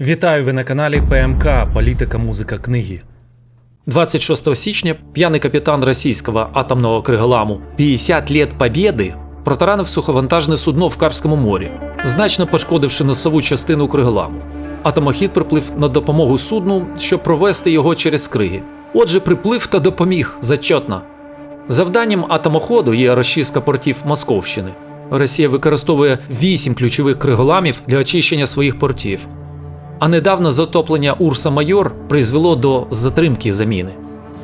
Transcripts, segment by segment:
Вітаю ви на каналі ПМК Політика, музика, книги. 26 січня п'яний капітан російського атомного криголаму 50 лет побєди протаранив суховантажне судно в Карському морі, значно пошкодивши носову частину криголаму. Атомохід приплив на допомогу судну, щоб провести його через криги. Отже, приплив та допоміг зачетно. Завданням атомоходу є розчистка портів Московщини. Росія використовує вісім ключових криголамів для очищення своїх портів. А недавно затоплення Урса Майор призвело до затримки заміни.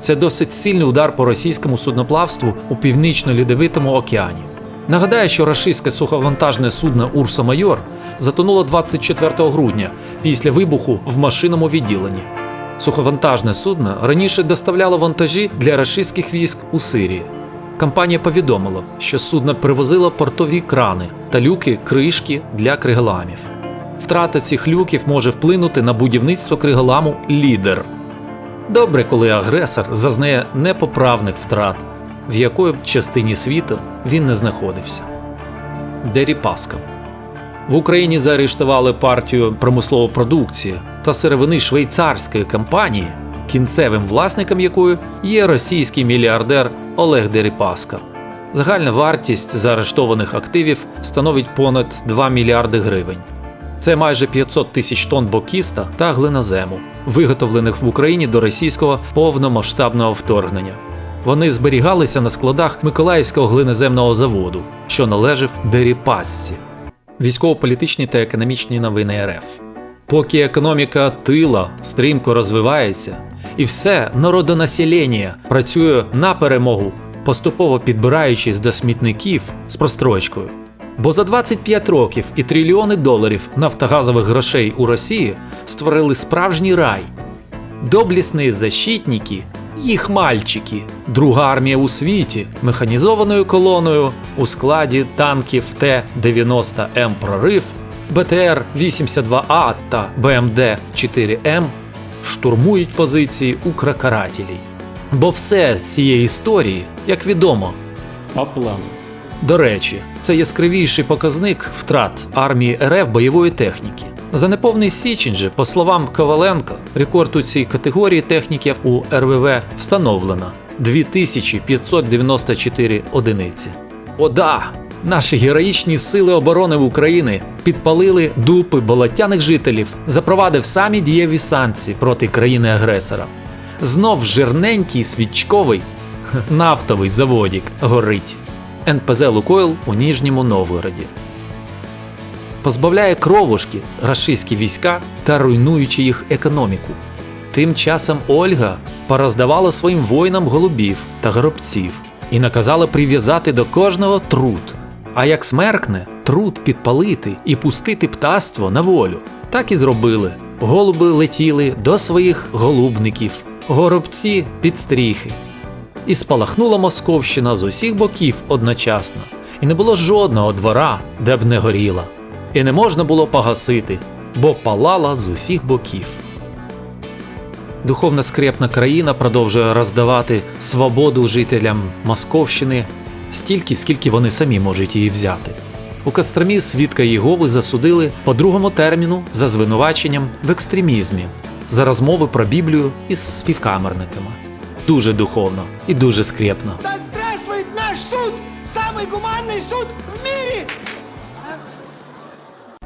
Це досить сильний удар по російському судноплавству у північно-льодовитому океані. Нагадаю, що рашистське суховантажне судно Урса Майор затонуло 24 грудня після вибуху в машинному відділенні. Суховантажне судно раніше доставляло вантажі для рашистських військ у Сирії. Компанія повідомила, що судно привозило портові крани та люки кришки для криголамів. Втрата цих люків може вплинути на будівництво криголаму лідер. Добре, коли агресор зазнає непоправних втрат, в якої б частині світу він не знаходився. Деріпаска. В Україні заарештували партію промислової продукції та сировини швейцарської компанії, кінцевим власником якої є російський мільярдер Олег Дерипаска. Загальна вартість заарештованих активів становить понад 2 мільярди гривень. Це майже 500 тисяч тонн бокіста та глинозему, виготовлених в Україні до російського повномасштабного вторгнення. Вони зберігалися на складах Миколаївського глиноземного заводу, що належав Деріпасці. Військово-політичні та економічні новини РФ. Поки економіка тила стрімко розвивається, і все народонаселення працює на перемогу, поступово підбираючись до смітників з прострочкою. Бо за 25 років і трильйони доларів нафтогазових грошей у Росії створили справжній рай. Доблісні защитники, їх мальчики, друга армія у світі, механізованою колоною у складі танків Т-90М Прорив, БТР-82А та БМД-4М штурмують позиції укрокарателей. Бо все з цієї історії, як відомо, По плану. До речі, це яскравіший показник втрат армії РФ бойової техніки. За неповний січень же, по словам Коваленка, рекорд у цій категорії техніків у РВВ встановлено 2594 одиниці. О, да! Наші героїчні сили оборони України підпалили дупи болотяних жителів, запровадив самі дієві санкції проти країни-агресора. Знов жирненький свічковий нафтовий заводік горить. НПЗ Лукойл у Ніжньому Новгороді. Позбавляє кровушки рашистські війська та руйнуючи їх економіку. Тим часом Ольга пороздавала своїм воїнам голубів та горобців і наказала прив'язати до кожного труд. А як смеркне, труд підпалити і пустити птаство на волю. Так і зробили. Голуби летіли до своїх голубників, горобці під стріхи. І спалахнула Московщина з усіх боків одночасно, і не було жодного двора, де б не горіла, і не можна було погасити, бо палала з усіх боків. Духовна скрепна країна продовжує роздавати свободу жителям Московщини стільки, скільки вони самі можуть її взяти. У Костромі свідка Єгови засудили по другому терміну за звинуваченням в екстремізмі за розмови про Біблію із співкамерниками. Дуже духовно і дуже скрепно. Да здравствует наш суд! Самый гуманный суд в мире!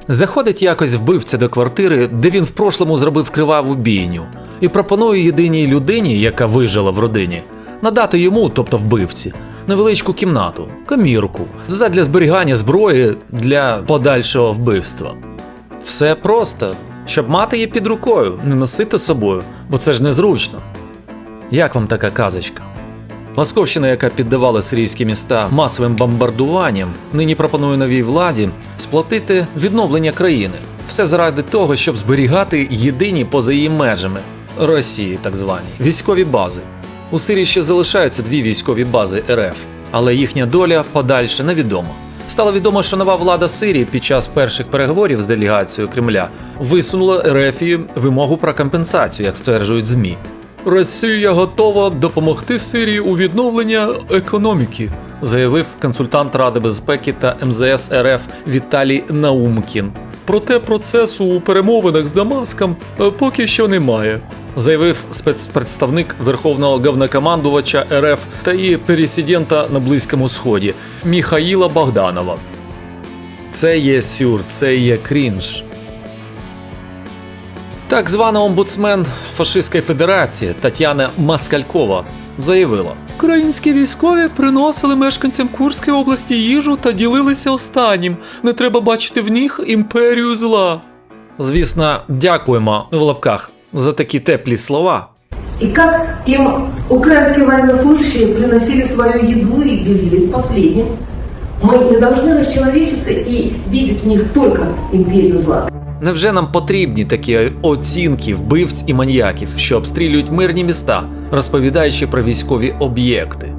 Заходить якось вбивця до квартири, де він в прошлому зробив криваву бійню, і пропонує єдиній людині, яка вижила в родині, надати йому, тобто вбивці, невеличку кімнату, камірку, задля зберігання зброї для подальшого вбивства. Все просто, щоб мати її під рукою, не носити з собою, бо це ж незручно. Як вам така казочка? Московщина, яка піддавала сирійські міста масовим бомбардуванням, нині пропонує новій владі сплатити відновлення країни. Все заради того, щоб зберігати єдині поза її межами Росії, так звані військові бази. У Сирії ще залишаються дві військові бази РФ, але їхня доля подальше невідома. Стало відомо, що нова влада Сирії під час перших переговорів з делегацією Кремля висунула РФі вимогу про компенсацію, як стверджують ЗМІ. Росія готова допомогти Сирії у відновленні економіки, заявив консультант Ради безпеки та МЗС РФ Віталій Наумкін. проте процесу у перемовинах з Дамаском е, поки що немає. Заявив спецпредставник Верховного Головнокомандувача РФ та і пересидента на Близькому Сході Міхаїла Богданова. Це є сюр, це є крінж. Так звана омбудсмен Фашистської Федерації Тетяна Маскалькова заявила: Українські військові приносили мешканцям Курської області їжу та ділилися останнім. Не треба бачити в них імперію зла. Звісно, дякуємо в лапках за такі теплі слова. И как им украинские военнослужащие приносили свою еду и делились последним. Мы не должны расчеловечиться и видеть в них только империю зла. Невже нам потрібні такі оцінки вбивць і маньяків, що обстрілюють мирні міста, розповідаючи про військові об'єкти?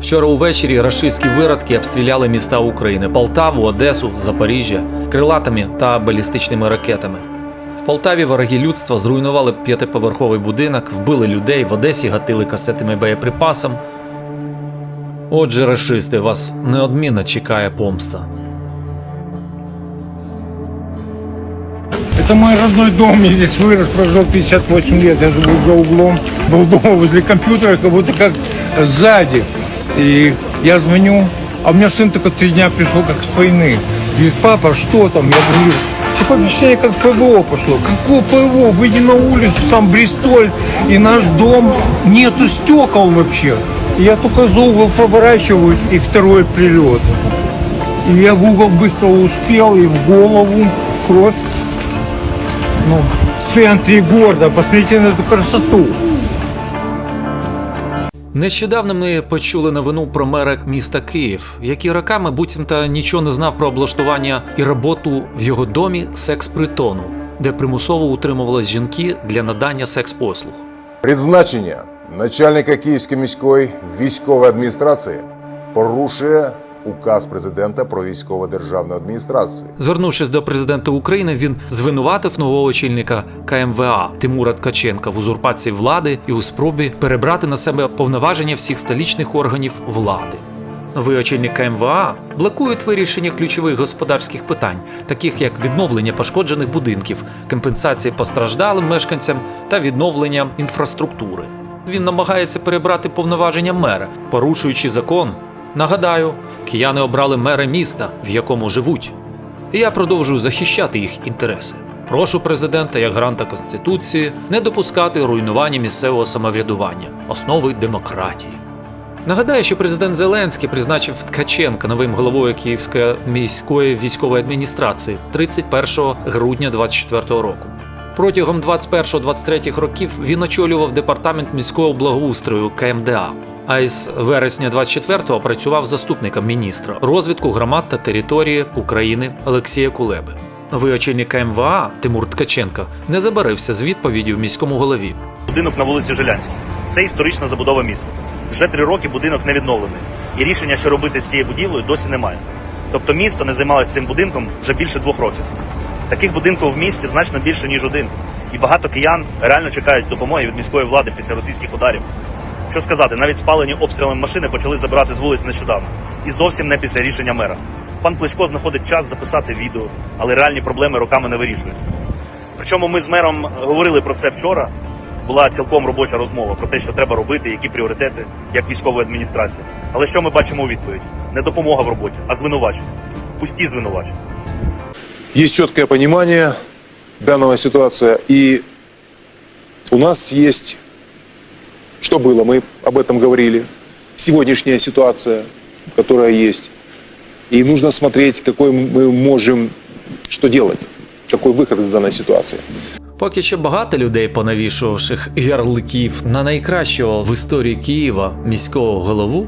Вчора увечері рашистські виродки обстріляли міста України Полтаву, Одесу, Запоріжжя крилатими та балістичними ракетами. В Полтаві вороги людства зруйнували п'ятиповерховий будинок, вбили людей, в Одесі гатили касетами боєприпасом. Отже, рашисти, вас неодмінно чекає помста. Это мой родной дом, я здесь вырос, прожил 58 лет, я живу за углом, был дома возле компьютера, как будто как сзади. И я звоню, а у меня сын только три дня пришел как с войны. Говорит, папа, что там? Я говорю, такое впечатление, как ПВО пошло. Какое ПВО? Выйди на улицу, там Бристоль, и наш дом, нету стекол вообще. Я только за угол поворачиваю, и второй прилет. И я в угол быстро успел, и в голову кровь ну, в центре города. Посмотрите на эту красоту. Нещодавно ми почули новину про мера міста Київ, який роками буцімто нічого не знав про облаштування і роботу в його домі секс-притону, де примусово утримувались жінки для надання секс-послуг. Призначення начальника Київської міської військової адміністрації порушує указ президента про військово державну адміністрацію. Звернувшись до президента України, він звинуватив нового очільника КМВА Тимура Ткаченка в узурпації влади і у спробі перебрати на себе повноваження всіх столічних органів влади. Новий очільник КМВА блокують вирішення ключових господарських питань, таких як відновлення пошкоджених будинків, компенсації постраждалим мешканцям та відновлення інфраструктури. Він намагається перебрати повноваження мера, порушуючи закон. Нагадаю, кияни обрали мера міста, в якому живуть. І я продовжую захищати їх інтереси. Прошу президента, як гранта Конституції, не допускати руйнування місцевого самоврядування, основи демократії. Нагадаю, що президент Зеленський призначив Ткаченка новим головою Київської міської військової адміністрації 31 грудня 2024 року. Протягом 21-23 років він очолював департамент міського благоустрою КМДА. А із вересня 24-го працював заступником міністра розвитку громад та території України Олексія Кулеби. Новий КМВА Тимур Ткаченко не забарився з відповіддю міському голові. будинок на вулиці Жилянській. Це історична забудова міста. Вже три роки будинок не відновлений, і рішення, що робити з цією будівлею, досі немає. Тобто місто не займалося цим будинком вже більше двох років. Таких будинків в місті значно більше, ніж один. І багато киян реально чекають допомоги від міської влади після російських ударів. Що сказати, навіть спалені обстрілами машини почали забирати з вулиць нещодавно. І зовсім не після рішення мера. Пан Кличко знаходить час записати відео, але реальні проблеми роками не вирішуються. Причому ми з мером говорили про це вчора. Була цілком робоча розмова про те, що треба робити, які пріоритети, як військової адміністрації. Але що ми бачимо у відповідь? Не допомога в роботі, а звинувачення. Пусті звинувачення. Есть четкое понимание данного ситуации, и у нас есть, что было, мы об этом говорили, сегодняшняя ситуация, которая есть. И нужно смотреть, какой мы можем, что делать, какой выход из данной ситуации. Поки що багато людей, понавішувавших ярликів на найкращого в історії Києва міського голову,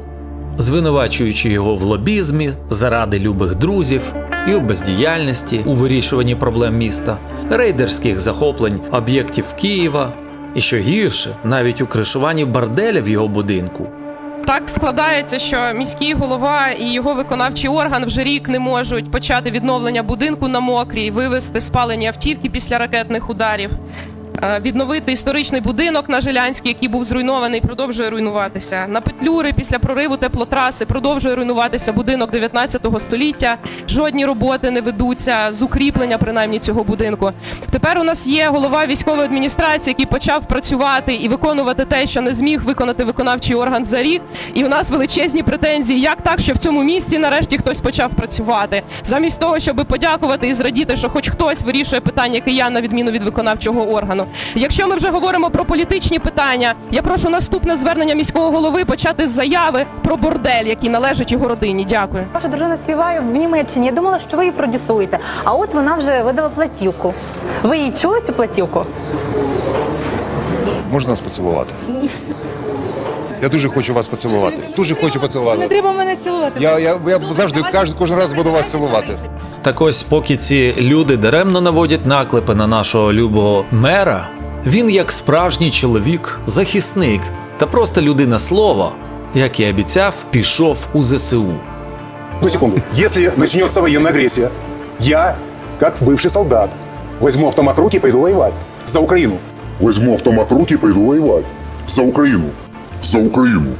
звинувачуючи його в лобізмі заради любих друзів і у бездіяльності у вирішуванні проблем міста, рейдерських захоплень об'єктів Києва, і що гірше, навіть у кришуванні борделя в його будинку. Так складається, що міський голова і його виконавчий орган вже рік не можуть почати відновлення будинку на мокрій, вивезти спалені автівки після ракетних ударів. Е, відновити історичний будинок на Жилянській, який був зруйнований, продовжує руйнуватися. На Петлюри після прориву теплотраси продовжує руйнуватися будинок 19 століття. Жодні роботи не ведуться з укріплення принаймні цього будинку. Тепер у нас є голова військової адміністрації, який почав працювати і виконувати те, що не зміг виконати виконавчий орган за рік. І у нас величезні претензії, як так, що в цьому місті нарешті хтось почав працювати, замість того, щоб подякувати і зрадіти, що хоч хтось вирішує питання киян на відміну від виконавчого органу. Якщо ми вже говоримо про політичні питання, я прошу наступне звернення міського голови почати з заяви про бордель, який належить його родині. Дякую. Ваша дружина співає в Німеччині. Я думала, що ви її продюсуєте. А от вона вже видала платівку. Ви її чули цю платівку? Можна нас поцілувати? Я дуже хочу вас поцілувати. Дуже хочу поцілувати. Не треба мене цілувати. Я, я, я завжди кожен, кожен раз буду вас цілувати. Так ось, поки ці люди даремно наводять наклепи на нашого любого мера, він, як справжній чоловік, захисник та просто людина слова, як і обіцяв, пішов у ЗСУ. Ну, секунду. Если начнется военная агрессия, я, как бывший солдат, возьму автомат в руки и пойду воевать. За Украину. Возьму автомат в руки и пойду воевать. За Украину. За Украину.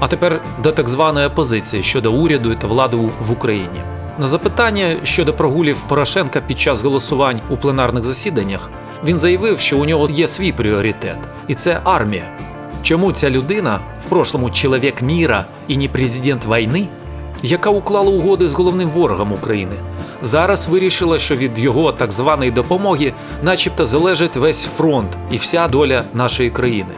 А тепер до так званої опозиції щодо уряду та влади в Україні. На запитання щодо прогулів Порошенка під час голосувань у пленарних засіданнях він заявив, що у нього є свій пріоритет, і це армія. Чому ця людина, в прошлому чоловік міра і не президент війни, яка уклала угоди з головним ворогом України, зараз вирішила, що від його так званої допомоги, начебто, залежить весь фронт і вся доля нашої країни.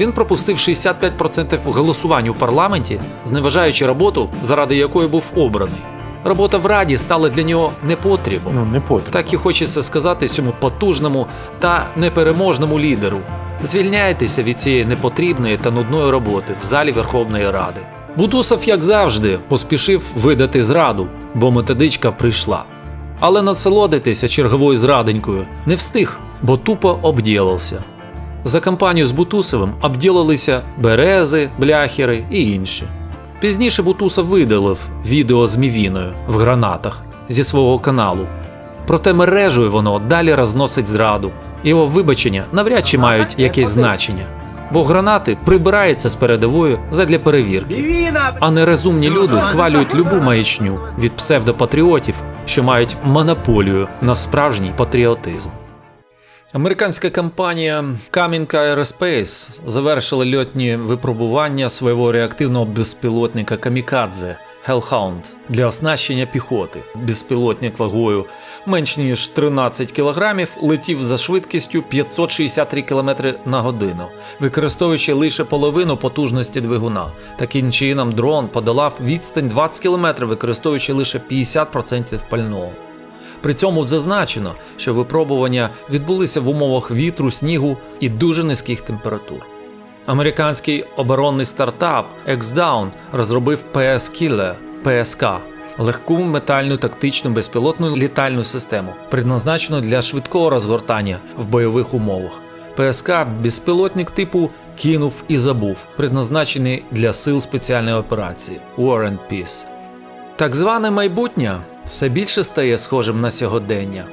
Він пропустив 65% голосувань у парламенті, зневажаючи роботу, заради якої був обраний. Робота в раді стала для нього непотрібом. Ну, не потрібно. Так і хочеться сказати цьому потужному та непереможному лідеру. Звільняйтеся від цієї непотрібної та нудної роботи в залі Верховної Ради. Бутусов, як завжди, поспішив видати зраду, бо методичка прийшла. Але насолодитися черговою зраденькою не встиг, бо тупо обділився. За кампанію з Бутусовим обділилися берези, бляхери і інші. Пізніше Бутусов видалив відео з Мівіною в гранатах зі свого каналу. Проте мережею воно далі розносить зраду. Його вибачення навряд чи мають якесь значення, бо гранати прибираються з передової задля перевірки. А нерозумні люди схвалюють любу маячню від псевдопатріотів, що мають монополію на справжній патріотизм. Американська компанія Камінка Aerospace завершила льотні випробування свого реактивного безпілотника Камікадзе Hellhound для оснащення піхоти. Безпілотник вагою менш ніж 13 кг летів за швидкістю 563 км на годину, використовуючи лише половину потужності двигуна. Таким чином, дрон подолав відстань 20 км, використовуючи лише 50% пального. При цьому зазначено, що випробування відбулися в умовах вітру, снігу і дуже низьких температур. Американський оборонний стартап XDown розробив PS Killer PSK – легку метальну тактичну безпілотну літальну систему, предназначену для швидкого розгортання в бойових умовах. ПСК безпілотник типу кинув і забув, предназначений для сил спеціальної операції War and Peace. Так зване майбутнє все більше стає схожим на сьогодення.